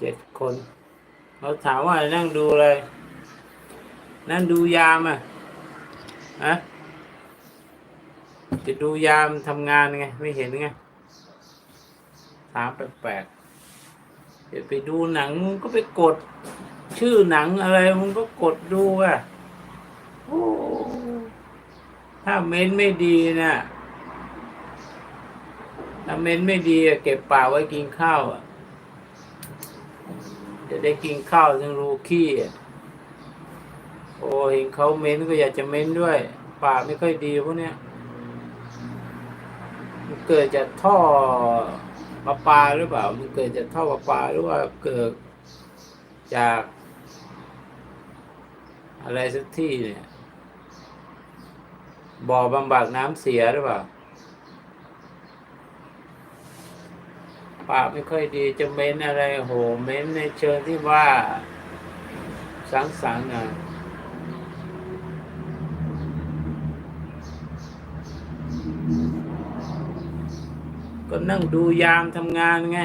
เจ็ดคนเขาถามว่านั่งดูอะไร นั่งดูยามอะฮะจะดูยามทำงานไง ไม่เห็นไง ถามแปลกๆเดี๋ยวไปดูหนังมึงก็ไปกด ชื่อหนังอะไรมึงก็กดดูอะโอ้ถ้าเม้นไม่ดีนะถ้าเม้นไม่ดีเก็บป่าไว้กินข้าวอะ จะได้กินข้าวถึงรูขี้โอ้เห็นเขาเม้นก็อยากจะเม้นด้วย ปากไม่ค่อยดีพวกเนี้ยมันเกิดจากท่อประปาหรือเปล่า มันเกิดจากท่อประปาหรือว่าเกิดจาก อะไรสักที่เนี่ยบ่อบำบัดน้ำเสียหรือเปล่า ปากไม่ค่อยดีจะเม้นอะไรโหเม้นในเชิงที่ว่า สังสรรค์นะก็นั่งดูยามทำงานไง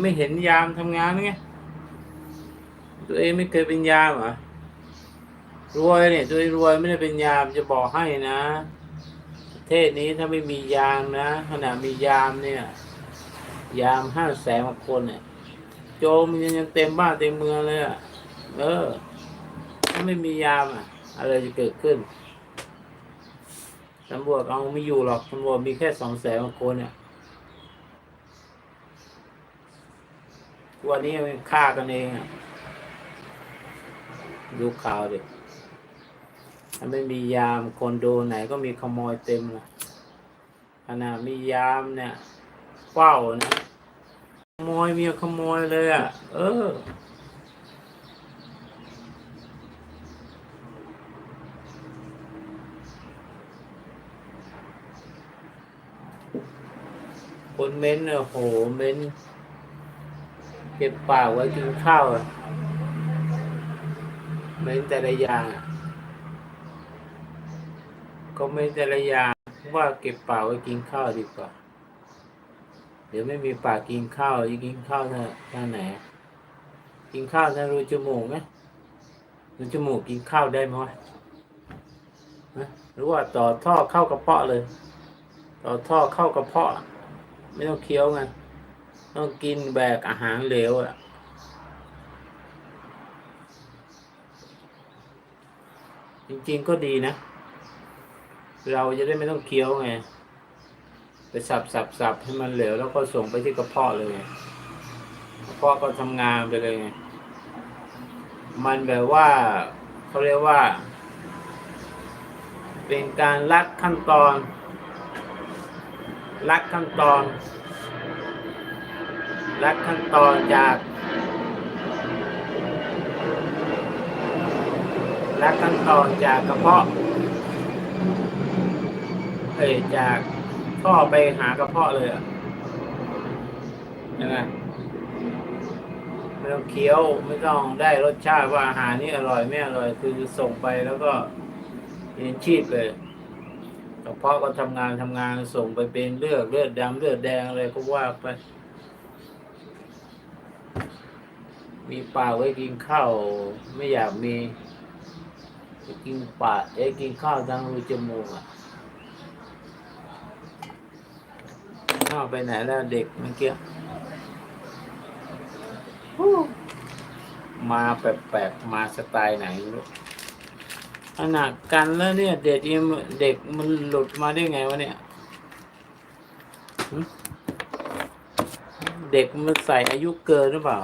ไม่เห็นยามทำงานไง ตัวเองไม่เคยเป็นยามเหรอรวยเนี่ยตัวเองรวยไม่ได้เป็นยามจะบอกให้นะประเทศนี้ถ้าไม่มียามนะขณะมียามเนี่ย ยามห้าแสนกว่าคนเนี่ยโจรมันยังเต็มบ้านเต็มเมืองเลยอะ เออ ถ้าไม่มียามอะ อะไรจะเกิดขึ้นตำรวจเอาไม่อยู่หรอกตำรวจมีแค่สองแสนกว่าคนเนี่ยวันนี้มันฆ่ากันเองอะดูข่าวดิถ้าไม่มียามคนโดไหนก็มีขโมยเต็มนะขนาดมียามเนี่ย เฝ้านะขโมยเมียขโมยเลยอะ เออ คนเม้นเนี่ยโหเม้นเก็บปากไว้กินข้าวอะเม้นแต่ละอย่างอะก็เม้นแต่ละอย่างว่าเก็บปากไว้กินข้าวดีกว่า เดี๋ยวไม่มีปากกินข้าวกินข้าวท่าท่าไหน กินข้าวท่ารูจมูกไหมรูจมูกกินข้าวได้ไหมวะฮะหรือว่าต่อท่อเข้ากระเพาะเลย ต่อท่อเข้ากระเพาะ ไม่ต้องเคี้ยวไงต้องกินแบกอาหารเหลวอะจริงๆก็ดีนะ เราจะได้ไม่ต้องเคี้ยวไง ไปสับสับสับให้มันเหลวแล้วก็ส่งไปที่กระเพาะเลยกระเพาะก็ทำงานไปเลยไงมันแบบว่าเขาเรียกว่า เป็นการลัดขั้นตอนลัดขั้นตอนลัดขั้นตอนจากลัดขั้นตอนจากกระเพาะเอ้ยจาก ท่อไปหากระเพาะเลยอะยังไงไม่ต้องเคี้ยวไม่ต้องได้รสชาติว่าอาหารนี่อร่อยไม่อร่อย คือส่งไปแล้วก็เลี้ยงชีพเลยกระเพาะก็ทำงานทำงานส่งไปเป็นเลือดเลือดดำเลือดแดงอะไรก็ว่าไป มีปลาไว้กินข้าวไม่อยากมีกินปลาเอ้กินข้าวทางรูจมูกอะ ข้าวไปไหนแล้วเด็กเมื่อกี้ฮู้มาแปลกๆมาสไตล์ไหนไม่รู้ขนาดกันแล้วเนี่ย เด็กยังเด็กมันหลุดมาได้ไงวะเนี่ยหึเด็กมันใส่อายุเกินหรือเปล่า